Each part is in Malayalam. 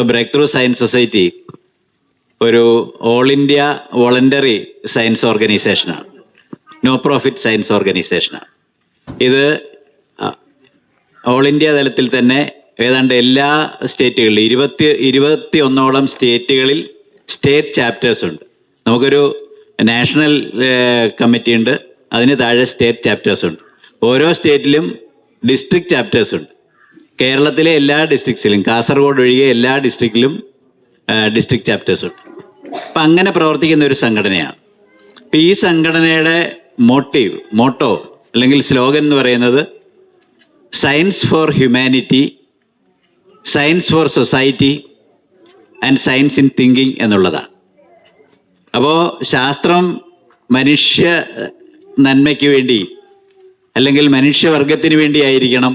ഇപ്പോൾ ബ്രേക്ക് ത്രൂ സയൻസ് സൊസൈറ്റി ഒരു ഓൾ ഇന്ത്യ വോളണ്ടറി സയൻസ് ഓർഗനൈസേഷനാണ് നോ പ്രോഫിറ്റ് സയൻസ് ഓർഗനൈസേഷനാണ് ഇത് ഓൾ ഇന്ത്യ തലത്തിൽ തന്നെ ഏതാണ്ട് എല്ലാ സ്റ്റേറ്റുകളിലും ഇരുപത്തി ഇരുപത്തി ഒന്നോളം സ്റ്റേറ്റുകളിൽ സ്റ്റേറ്റ് ചാപ്റ്റേഴ്സ് ഉണ്ട്. നമുക്കൊരു നാഷണൽ കമ്മിറ്റി ഉണ്ട്. അതിന് താഴെ സ്റ്റേറ്റ് ചാപ്റ്റേഴ്സ് ഉണ്ട്. ഓരോ സ്റ്റേറ്റിലും ഡിസ്ട്രിക്ട് ചാപ്റ്റേഴ്സ് ഉണ്ട്. കേരളത്തിലെ എല്ലാ ഡിസ്ട്രിക്ട്സിലും കാസർഗോഡ് ഒഴികെ എല്ലാ ഡിസ്ട്രിക്റ്റിലും ഡിസ്ട്രിക്ട് ചാപ്റ്റേഴ്സ് ഉണ്ട്. അപ്പം അങ്ങനെ പ്രവർത്തിക്കുന്ന ഒരു സംഘടനയാണ്. അപ്പം ഈ സംഘടനയുടെ മോട്ടീവ് മോട്ടോ അല്ലെങ്കിൽ സ്ലോഗൻ എന്ന് പറയുന്നത് science for humanity science for society and science in thinking എന്നുള്ളതാണ്. അപ്പോൾ ശാസ്ത്രം മനുഷ്യ നന്മയ്ക്ക് വേണ്ടി അല്ലെങ്കിൽ മനുഷ്യവർഗത്തിന് വേണ്ടിയായിരിക്കണം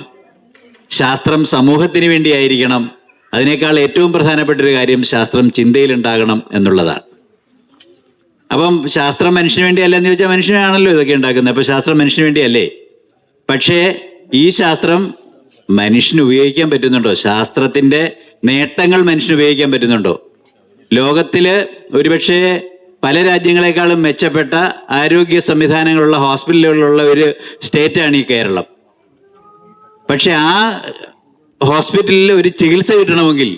ശാസ്ത്രം സമൂഹത്തിന് വേണ്ടിയായിരിക്കണം. അതിനേക്കാൾ ഏറ്റവും പ്രധാനപ്പെട്ട ഒരു കാര്യം ശാസ്ത്രം ചിന്തയിലുണ്ടാകണം എന്നുള്ളതാണ്. അപ്പം ശാസ്ത്രം മനുഷ്യന് വേണ്ടിയല്ല എന്ന് ചോദിച്ചാൽ മനുഷ്യനാണല്ലോ ഇതൊക്കെ ഉണ്ടാക്കുന്നത്. അപ്പോൾ ശാസ്ത്രം മനുഷ്യന് വേണ്ടിയല്ലേ? പക്ഷേ ഈ ശാസ്ത്രം മനുഷ്യന് ഉപയോഗിക്കാൻ പറ്റുന്നുണ്ടോ? ശാസ്ത്രത്തിന്റെ നേട്ടങ്ങൾ മനുഷ്യന് ഉപയോഗിക്കാൻ പറ്റുന്നുണ്ടോ? ലോകത്തിൽ ഒരുപക്ഷെ പല രാജ്യങ്ങളെക്കാളും മെച്ചപ്പെട്ട ആരോഗ്യ സംവിധാനങ്ങളുള്ള ഹോസ്പിറ്റലുകളുള്ള ഒരു സ്റ്റേറ്റാണ് ഈ കേരളം. പക്ഷെ ആ ഹോസ്പിറ്റലിൽ ഒരു ചികിത്സ കിട്ടണമെങ്കിൽ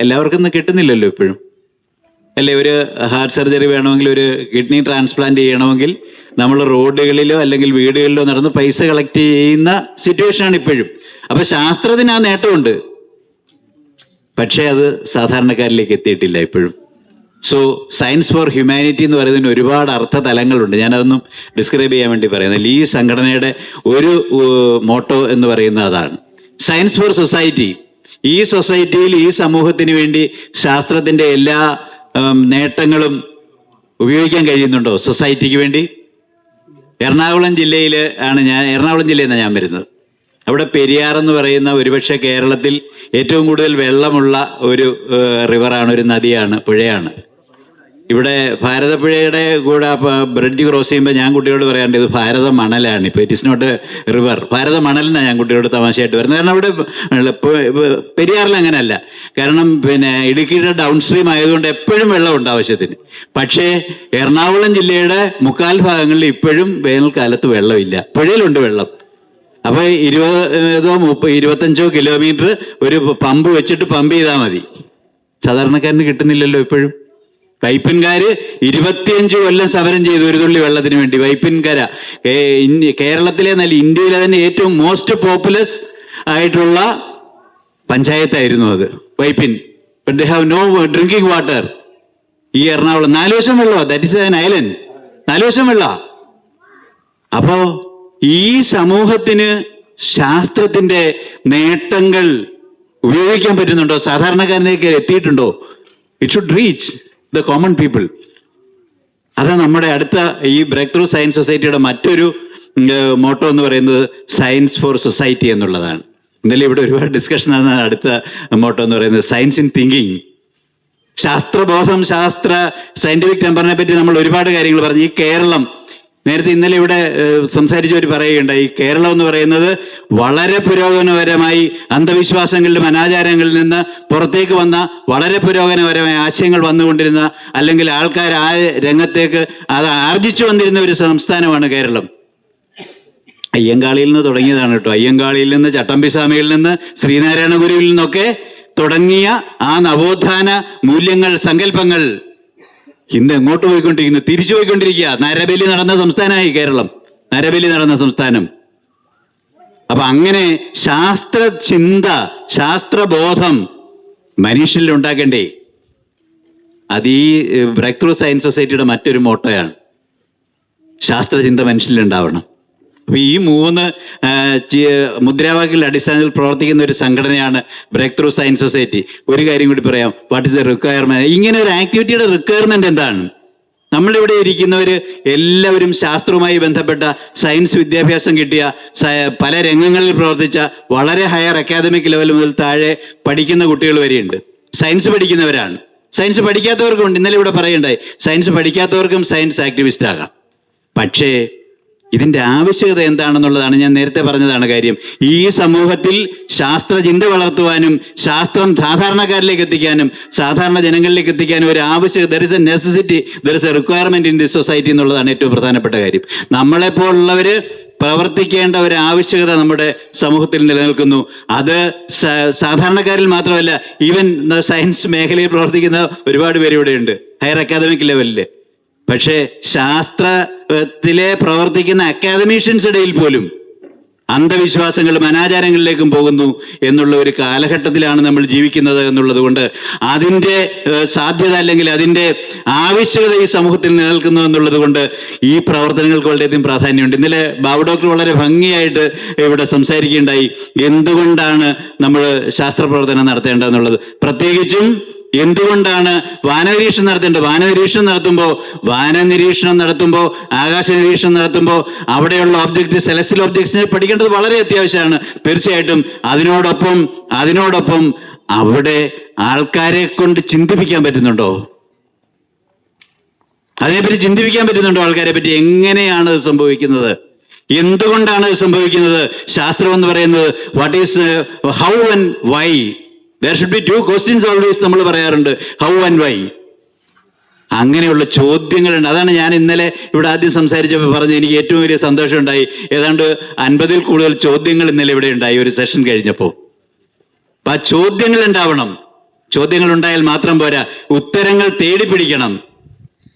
എല്ലാവർക്കും കിട്ടുന്നില്ലല്ലോ ഇപ്പോഴും. അല്ലെ? ഒരു ഹാർട്ട് സർജറി വേണമെങ്കിൽ ഒരു കിഡ്നി ട്രാൻസ്പ്ലാന്റ് ചെയ്യണമെങ്കിൽ നമ്മൾ റോഡുകളിലോ അല്ലെങ്കിൽ വീടുകളിലോ നടന്ന് പൈസ കളക്ട് ചെയ്യുന്ന സിറ്റുവേഷനാണ് ഇപ്പോഴും. അപ്പൊ ശാസ്ത്രത്തിന് ആ നേട്ടമുണ്ട്. പക്ഷേ അത് സാധാരണക്കാരിലേക്ക് എത്തിയിട്ടില്ല ഇപ്പോഴും. സോ സയൻസ് ഫോർ ഹ്യൂമാനിറ്റി എന്ന് പറയുന്നതിന് ഒരുപാട് അർത്ഥ തലങ്ങളുണ്ട് ഞാനതൊന്നും ഡിസ്ക്രൈബ് ചെയ്യാൻ വേണ്ടി പറയുന്നില്ല. ഈ സംഘടനയുടെ ഒരു മോട്ടോ എന്ന് പറയുന്നത് അതാണ്. സയൻസ് ഫോർ സൊസൈറ്റി ഈ സൊസൈറ്റിയിൽ ഈ സമൂഹത്തിന് വേണ്ടി ശാസ്ത്രത്തിന്റെ എല്ലാ നേട്ടങ്ങളും ഉപയോഗിക്കാൻ കഴിയുന്നുണ്ടോ? സൊസൈറ്റിക്ക് വേണ്ടി? എറണാകുളം ജില്ലയിൽ ആണ് ഞാൻ എറണാകുളം ജില്ലയിൽ നിന്നാണ് ഞാൻ വരുന്നത്. അവിടെ പെരിയാർ എന്ന് പറയുന്ന ഒരുപക്ഷെ കേരളത്തിൽ ഏറ്റവും കൂടുതൽ വെള്ളമുള്ള ഒരു റിവറാണ് ഒരു നദിയാണ് പുഴയാണ്. ഇവിടെ ഭാരതപ്പുഴയുടെ കൂടെ ബ്രിഡ്ജ് ക്രോസ് ചെയ്യുമ്പോൾ ഞാൻ കുട്ടിയോട് പറയാറുണ്ട് ഇത് ഭാരത മണലാണ് ഇപ്പോൾ it is not river Bharata മണലിനാണ് ഞാൻ കുട്ടിയോട് തമാശയായിട്ട് വരുന്നത്. കാരണം അവിടെ പെരിയാറിൽ അങ്ങനെയല്ല. കാരണം പിന്നെ ഇടുക്കിയുടെ ഡൗൺ സ്ട്രീം ആയതുകൊണ്ട് എപ്പോഴും വെള്ളമുണ്ട് ആവശ്യത്തിന്. പക്ഷേ എറണാകുളം ജില്ലയുടെ മുക്കാൽ ഭാഗങ്ങളിൽ ഇപ്പോഴും വേനൽക്കാലത്ത് വെള്ളമില്ല. പുഴയിലുണ്ട് വെള്ളം. അപ്പോൾ ഇരുപതോ മുപ്പ ഇരുപത്തഞ്ചോ കിലോമീറ്റർ ഒരു പമ്പ് വെച്ചിട്ട് പമ്പ് ചെയ്താൽ മതി. സാധാരണക്കാരന് കിട്ടുന്നില്ലല്ലോ ഇപ്പോഴും. വൈപ്പിൻകാര് ഇരുപത്തിയഞ്ച് കൊല്ലം സമരം ചെയ്തു ഒരു തുള്ളി വെള്ളത്തിന് വേണ്ടി. വൈപ്പിൻകര. കേരളത്തിലെ നല്ല ഇന്ത്യയിലെ തന്നെ ഏറ്റവും മോസ്റ്റ് പോപ്പുലസ് ആയിട്ടുള്ള പഞ്ചായത്തായിരുന്നു അത്. Vypin. But they have no drinking water ഈ എറണാകുളം. നാല് വശം വെള്ളോ ദാറ്റ് ഇസ് ആൻ ഐലൻഡ് നാല് വശം വെള്ള. അപ്പോ ഈ സമൂഹത്തിന് ശാസ്ത്രത്തിന്റെ നേട്ടങ്ങൾ ഉപയോഗിക്കാൻ പറ്റുന്നുണ്ടോ? സാധാരണക്കാരനേക്ക് എത്തിയിട്ടുണ്ടോ? It should reach the common people അതാണ് നമ്മുടെ അടുത്ത ഈ ബ്രേക്ക് ത്രൂ സയൻസ് സൊസൈറ്റിയുടെ മറ്റൊരു മോട്ടോ എന്ന് പറയുന്നത് സയൻസ് ഫോർ സൊസൈറ്റി എന്നുള്ളതാണ്. ഇന്നലെ ഇവിടെ ഒരുപാട് ഡിസ്കഷൻ ആണ് അടുത്ത മോട്ടോ എന്ന് പറയുന്നത് സയൻസ് ഇൻ തിങ്കിങ് ശാസ്ത്രബോധം ശാസ്ത്ര സയന്റിഫിക് ടെമ്പറിനെ പറ്റി നമ്മൾ ഒരുപാട് കാര്യങ്ങൾ പറഞ്ഞു. ഈ കേരളം നേരത്തെ ഇന്നലെ ഇവിടെ സംസാരിച്ചവർ പറയുകയുണ്ടായി കേരളം എന്ന് പറയുന്നത് വളരെ പുരോഗമനപരമായി അന്ധവിശ്വാസങ്ങളിലും അനാചാരങ്ങളിൽ നിന്ന് പുറത്തേക്ക് വന്ന വളരെ പുരോഗമനപരമായ ആശയങ്ങൾ വന്നുകൊണ്ടിരുന്ന അല്ലെങ്കിൽ ആൾക്കാർ ആ രംഗത്തേക്ക് അത് ആർജിച്ചു വന്നിരുന്ന ഒരു സംസ്ഥാനമാണ് കേരളം. അയ്യങ്കാളിയിൽ നിന്ന് തുടങ്ങിയതാണ് കേട്ടോ. അയ്യങ്കാളിയിൽ നിന്ന് ചട്ടമ്പിസ്വാമിയിൽ നിന്ന് ശ്രീനാരായണ ഗുരുവിൽ നിന്നൊക്കെ തുടങ്ങിയ ആ നവോത്ഥാന മൂല്യങ്ങൾ സങ്കല്പങ്ങൾ ഇന്ന് എങ്ങോട്ട് പോയിക്കൊണ്ടിരിക്കുന്നു? തിരിച്ചു പോയിക്കൊണ്ടിരിക്കുക. നരബലി നടന്ന സംസ്ഥാനമായി കേരളം. നരബലി നടന്ന സംസ്ഥാനം. അപ്പൊ അങ്ങനെ ശാസ്ത്ര ചിന്ത ശാസ്ത്രബോധം മനുഷ്യനിൽ ഉണ്ടാക്കണ്ടേ? അത് ഈ ബ്രേക്ക് ത്രൂ സയൻസ് സൊസൈറ്റിയുടെ മറ്റൊരു മോട്ടോയാണ്. ശാസ്ത്രചിന്ത മനുഷ്യനിൽ ഉണ്ടാവണം. അപ്പൊ ഈ മൂന്ന് മുദ്രാവാക്യങ്ങളുടെ അടിസ്ഥാനത്തിൽ പ്രവർത്തിക്കുന്ന ഒരു സംഘടനയാണ് ബ്രേക്ക് ത്രൂ സയൻസ് സൊസൈറ്റി ഒരു കാര്യം കൂടി പറയാം. വാട്ട് ഇസ് എ റിക്വയർമെന്റ് ഇങ്ങനെ ഒരു ആക്ടിവിറ്റിയുടെ റിക്വയർമെന്റ് എന്താണ്? നമ്മളിവിടെ ഇരിക്കുന്നവർ എല്ലാവരും ശാസ്ത്രവുമായി ബന്ധപ്പെട്ട സയൻസ് വിദ്യാഭ്യാസം കിട്ടിയ പല രംഗങ്ങളിൽ പ്രവർത്തിച്ച വളരെ ഹയർ അക്കാദമിക് ലെവൽ മുതൽ താഴെ പഠിക്കുന്ന കുട്ടികൾ വരെയുണ്ട്. സയൻസ് പഠിക്കുന്നവരാണ്. സയൻസ് പഠിക്കാത്തവർക്കും ഉണ്ട് ഇന്നലെ ഇവിടെ പറയണ്ടായി. സയൻസ് പഠിക്കാത്തവർക്കും സയൻസ് ആക്ടിവിസ്റ്റ് ആകാം. പക്ഷേ ഇതിന്റെ ആവശ്യകത എന്താണെന്നുള്ളതാണ് ഞാൻ നേരത്തെ പറഞ്ഞതാണ് കാര്യം. ഈ സമൂഹത്തിൽ ശാസ്ത്ര ചിന്ത വളർത്തുവാനും ശാസ്ത്രം സാധാരണക്കാരിലേക്ക് എത്തിക്കാനും സാധാരണ ജനങ്ങളിലേക്ക് എത്തിക്കാനും ഒരു ആവശ്യം there is a necessity there is a requirement in this society എന്നുള്ളതാണ് ഏറ്റവും പ്രധാനപ്പെട്ട കാര്യം. നമ്മളെപ്പോലുള്ളവർ പ്രവർത്തിക്കേണ്ട ഒരു ആവശ്യകത നമ്മുടെ സമൂഹത്തിൽ നിലനിൽക്കുന്നു. അത് സാധാരണക്കാരിൽ മാത്രമല്ല ഈവൻ സയൻസ് മേഖലയിൽ പ്രവർത്തിക്കുന്ന ഒരുപാട് പേര് ഇവിടെയുണ്ട്. ഹയർ അക്കാദമിക് ലെവലിൽ പക്ഷേ ശാസ്ത്രത്തിലെ പ്രവർത്തിക്കുന്ന അക്കാദമീഷ്യൻസ് ഇടയിൽ പോലും അന്ധവിശ്വാസങ്ങളും അനാചാരങ്ങളിലേക്കും പോകുന്നു എന്നുള്ള ഒരു കാലഘട്ടത്തിലാണ് നമ്മൾ ജീവിക്കുന്നത് എന്നുള്ളത് കൊണ്ട് അതിന്റെ സാധ്യത അല്ലെങ്കിൽ അതിന്റെ ആവശ്യകത ഈ സമൂഹത്തിൽ നിലനിൽക്കുന്നു എന്നുള്ളത് കൊണ്ട് ഈ പ്രവർത്തനങ്ങൾക്ക് വളരെയധികം പ്രാധാന്യമുണ്ട്. ഇന്നലെ ബാബു ഡോക്ടർ വളരെ ഭംഗിയായിട്ട് ഇവിടെ സംസാരിക്കുകയുണ്ടായി. എന്തുകൊണ്ടാണ് നമ്മൾ ശാസ്ത്ര പ്രവർത്തനം നടത്തേണ്ടതെന്നുള്ളത്? പ്രത്യേകിച്ചും എന്തുകൊണ്ടാണ് വാനനിരീക്ഷണം നടത്തേണ്ടത്? വാനനിരീക്ഷണം നടത്തുമ്പോൾ വാനനിരീക്ഷണം നടത്തുമ്പോൾ ആകാശ നിരീക്ഷണം നടത്തുമ്പോൾ അവിടെയുള്ള ഒബ്ജക്റ്റ് സെലസ്റ്റിയൽ ഒബ്ജക്ട്സിനെ പഠിക്കേണ്ടത് വളരെ അത്യാവശ്യമാണ്. തീർച്ചയായിട്ടും അതിനോടൊപ്പം അതിനോടൊപ്പം അവിടെ ആൾക്കാരെ കൊണ്ട് ചിന്തിപ്പിക്കാൻ പറ്റുന്നുണ്ടോ? അതിനെപ്പറ്റി ചിന്തിപ്പിക്കാൻ പറ്റുന്നുണ്ടോ ആൾക്കാരെ പറ്റി? എങ്ങനെയാണ് സംഭവിക്കുന്നത്? എന്തുകൊണ്ടാണ് അത് സംഭവിക്കുന്നത്? ശാസ്ത്രം എന്ന് പറയുന്നത് what is how and why there should be two questions always നമ്മൾ പറയാറുണ്ട് ഹൗ ആൻഡ് വൈ അങ്ങനെയുള്ള ചോദ്യങ്ങളുണ്ട്. അതാണ് ഞാൻ ഇന്നലെ ഇവിടെ ആദ്യം സംസാരിച്ചപ്പോൾ പറഞ്ഞ് എനിക്ക് ഏറ്റവും വലിയ സന്തോഷമുണ്ടായി. ഏതാണ്ട് അൻപതിൽ കൂടുതൽ ചോദ്യങ്ങൾ ഇന്നലെ ഇവിടെ ഉണ്ടായി. ഒരു സെഷൻ കഴിഞ്ഞപ്പോൾ. അപ്പൊ ആ ചോദ്യങ്ങൾ ഉണ്ടാവണം. ചോദ്യങ്ങൾ ഉണ്ടായാൽ മാത്രം പോരാ. ഉത്തരങ്ങൾ തേടി പിടിക്കണം.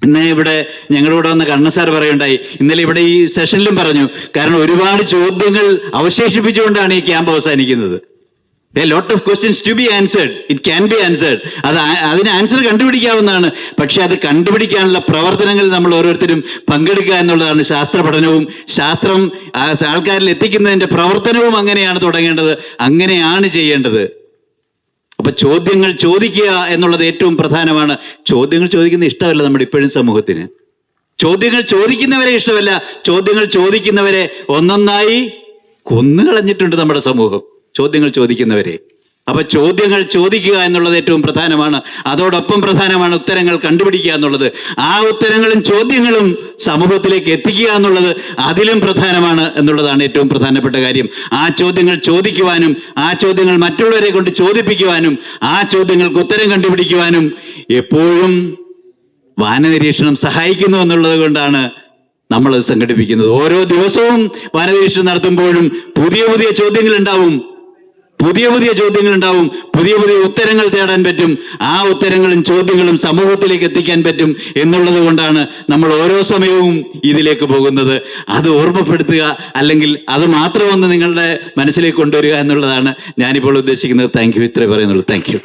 ഇന്ന് ഇവിടെ ഞങ്ങളുടെ കൂടെ വന്ന കണ്ണ സാർ പറയുണ്ടായി. ഇന്നലെ ഇവിടെ ഈ സെഷനിലും പറഞ്ഞു. കാരണം ഒരുപാട് ചോദ്യങ്ങൾ അവശേഷിപ്പിച്ചുകൊണ്ടാണ് ഈ ക്യാമ്പ് അവസാനിക്കുന്നത്. Lot of questions to be answered it can be answered അത് അതിന് ആൻസർ കണ്ടുപിടിക്കാവുന്നതാണ്. പക്ഷെ അത് കണ്ടുപിടിക്കാനുള്ള പ്രവർത്തനങ്ങളിൽ നമ്മൾ ഓരോരുത്തരും പങ്കെടുക്കുക എന്നുള്ളതാണ് ശാസ്ത്ര പഠനവും. ശാസ്ത്രം ആൾക്കാരിൽ എത്തിക്കുന്നതിന്റെ പ്രവർത്തനവും അങ്ങനെയാണ് തുടങ്ങേണ്ടത്. അങ്ങനെയാണ് ചെയ്യേണ്ടത്. അപ്പൊ ചോദ്യങ്ങൾ ചോദിക്കുക എന്നുള്ളത് ഏറ്റവും പ്രധാനമാണ്. ചോദ്യങ്ങൾ ചോദിക്കുന്ന ഇഷ്ടമല്ല നമ്മുടെ ഇപ്പോഴും സമൂഹത്തിന്. ചോദ്യങ്ങൾ ചോദിക്കുന്നവരെ ഇഷ്ടമല്ല. ചോദ്യങ്ങൾ ചോദിക്കുന്നവരെ ഒന്നൊന്നായി കൊന്നുകളഞ്ഞിട്ടുണ്ട് നമ്മുടെ സമൂഹം. ചോദ്യങ്ങൾ ചോദിക്കുന്നവരെ. അപ്പൊ ചോദ്യങ്ങൾ ചോദിക്കുക എന്നുള്ളത് ഏറ്റവും പ്രധാനമാണ്. അതോടൊപ്പം പ്രധാനമാണ് ഉത്തരങ്ങൾ കണ്ടുപിടിക്കുക എന്നുള്ളത്. ആ ഉത്തരങ്ങളും ചോദ്യങ്ങളും സമൂഹത്തിലേക്ക് എത്തിക്കുക എന്നുള്ളത് അതിലും പ്രധാനമാണ് എന്നുള്ളതാണ് ഏറ്റവും പ്രധാനപ്പെട്ട കാര്യം. ആ ചോദ്യങ്ങൾ ചോദിക്കുവാനും ആ ചോദ്യങ്ങൾ മറ്റുള്ളവരെ കൊണ്ട് ചോദിപ്പിക്കുവാനും ആ ചോദ്യങ്ങൾക്ക് ഉത്തരം കണ്ടുപിടിക്കുവാനും എപ്പോഴും വാനനിരീക്ഷണം സഹായിക്കുന്നു എന്നുള്ളത് കൊണ്ടാണ് നമ്മൾ സംഘടിപ്പിക്കുന്നത്. ഓരോ ദിവസവും വാനനിരീക്ഷണം നടത്തുമ്പോഴും പുതിയ പുതിയ ചോദ്യങ്ങൾ ഉണ്ടാവും. പുതിയ പുതിയ ചോദ്യങ്ങൾ ഉണ്ടാവും പുതിയ പുതിയ ഉത്തരങ്ങൾ തേടാൻ പറ്റും. ആ ഉത്തരങ്ങളും ചോദ്യങ്ങളും സമൂഹത്തിലേക്ക് എത്തിക്കാൻ പറ്റും എന്നുള്ളത് കൊണ്ടാണ് നമ്മൾ ഓരോ സമയവും ഇതിലേക്ക് പോകുന്നത്. അത് ഓർമ്മപ്പെടുത്തുക അല്ലെങ്കിൽ അത് മാത്രം ഒന്ന് നിങ്ങളുടെ മനസ്സിലേക്ക് കൊണ്ടുവരിക എന്നുള്ളതാണ് ഞാനിപ്പോൾ ഉദ്ദേശിക്കുന്നത്. താങ്ക് യു ഇത്രേ പറയുന്നുള്ളൂ. Thank you